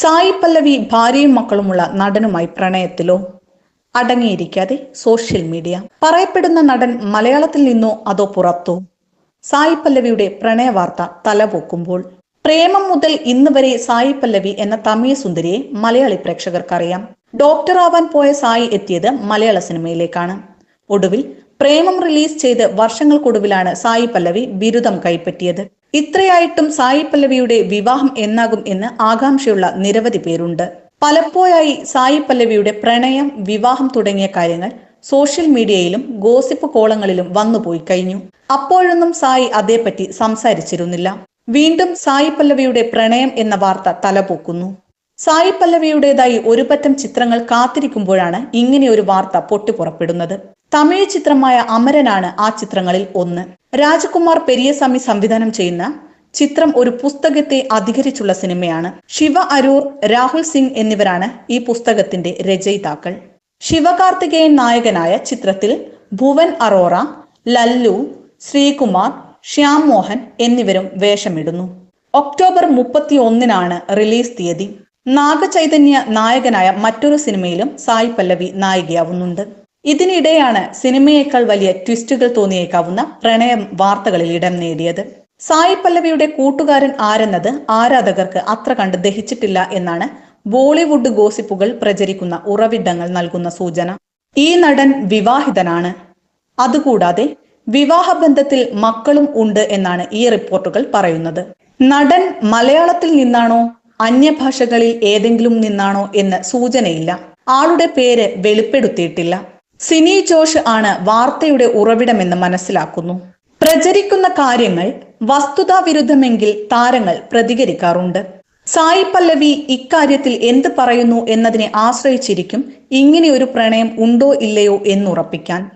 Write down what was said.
സായി പല്ലവി ഭാര്യയും മക്കളുമുള്ള നടനുമായി പ്രണയത്തിലോ അടങ്ങിയിരിക്കാതെ social media. പറയപ്പെടുന്ന നടൻ മലയാളത്തിൽ നിന്നോ അതോ പുറത്തോ? സായി പല്ലവിയുടെ പ്രണയ വാർത്ത തലപൊക്കുമ്പോൾ പ്രേമം മുതൽ ഇന്ന് വരെ സായി പല്ലവി എന്ന തമിഴ് സുന്ദരിയെ മലയാളി പ്രേക്ഷകർക്കറിയാം. ഡോക്ടർ ആവാൻ പോയ സായി എത്തിയത് മലയാള സിനിമയിലേക്കാണ്. ഒടുവിൽ പ്രേമം റിലീസ് ചെയ്ത് വർഷങ്ങൾക്കൊടുവിലാണ് സായി പല്ലവി ബിരുദം കൈപ്പറ്റിയത്. ഇത്രയായിട്ടും സായി പല്ലവിയുടെ വിവാഹം എന്നാകും എന്ന് ആകാംക്ഷയുള്ള നിരവധി പേരുണ്ട്. പലപ്പോഴായി സായി പല്ലവിയുടെ പ്രണയം വിവാഹം തുടങ്ങിയ കാര്യങ്ങൾ സോഷ്യൽ മീഡിയയിലും ഗോസിപ്പ് കോളങ്ങളിലും വന്നുപോയി കഴിഞ്ഞു. അപ്പോഴൊന്നും സായി അതേപ്പറ്റി സംസാരിച്ചിരുന്നില്ല. വീണ്ടും സായി പല്ലവിയുടെ പ്രണയം എന്ന വാർത്ത തലപൊക്കുന്നു. സായി പല്ലവിയുടേതായി ഒരു പറ്റം ചിത്രങ്ങൾ കാത്തിരിക്കുമ്പോഴാണ് ഇങ്ങനെ ഒരു വാർത്ത പൊട്ടിപ്പുറപ്പെടുന്നത്. തമിഴ് ചിത്രമായ അമരനാണ് ആ ചിത്രങ്ങളിൽ ഒന്ന്. രാജകുമാർ പെരിയസ്വാമി സംവിധാനം ചെയ്യുന്ന ചിത്രം ഒരു പുസ്തകത്തെ അധികരിച്ചുള്ള സിനിമയാണ്. ശിവ അരൂർ രാഹുൽ സിംഗ് എന്നിവരാണ് ഈ പുസ്തകത്തിന്റെ രചയിതാക്കൾ. ശിവകാർത്തികേയൻ നായകനായ ചിത്രത്തിൽ ഭുവൻ അറോറ ലല്ലു ശ്രീകുമാർ ശ്യാം മോഹൻ എന്നിവരും വേഷമിടുന്നു. ഒക്ടോബർ മുപ്പത്തി ഒന്നിനാണ് റിലീസ് തീയതി. നാഗചൈതന്യ നായകനായ മറ്റൊരു സിനിമയിലും സായി പല്ലവി നായികയാവുന്നുണ്ട്. ഇതിനിടെയാണ് സിനിമയേക്കാൾ വലിയ ട്വിസ്റ്റുകൾ തോന്നിയേക്കാവുന്ന പ്രണയം വാർത്തകളിൽ ഇടം നേടിയത്. സായി പല്ലവിയുടെ കൂട്ടുകാരൻ ആരെന്നത് ആരാധകർക്ക് അത്ര കണ്ട് ദഹിച്ചിട്ടില്ല എന്നാണ് ബോളിവുഡ് ഗോസിപ്പുകൾ പ്രചരിക്കുന്ന ഉറവിടങ്ങൾ നൽകുന്ന സൂചന. ഈ നടൻ വിവാഹിതനാണ്. അതുകൂടാതെ വിവാഹബന്ധത്തിൽ മക്കളും ഉണ്ട് എന്നാണ് ഈ റിപ്പോർട്ടുകൾ പറയുന്നത്. നടൻ മലയാളത്തിൽ നിന്നാണോ അന്യഭാഷകളിൽ ഏതെങ്കിലും നിന്നാണോ എന്ന് സൂചനയില്ല. ആളുടെ പേര് വെളിപ്പെടുത്തിയിട്ടില്ല. സിനി ജോഷ് ആണ് വാർത്തയുടെ ഉറവിടമെന്ന് മനസ്സിലാക്കുന്നു. പ്രചരിക്കുന്ന കാര്യങ്ങൾ വസ്തുതാ വിരുദ്ധമെങ്കിൽ താരങ്ങൾ പ്രതികരിക്കാറുണ്ട്. സായി പല്ലവി ഇക്കാര്യത്തിൽ എന്ത് പറയുന്നു എന്നതിനെ ആശ്രയിച്ചിരിക്കും ഇങ്ങനെയൊരു പ്രണയം ഉണ്ടോ ഇല്ലയോ എന്നുറപ്പിക്കാൻ.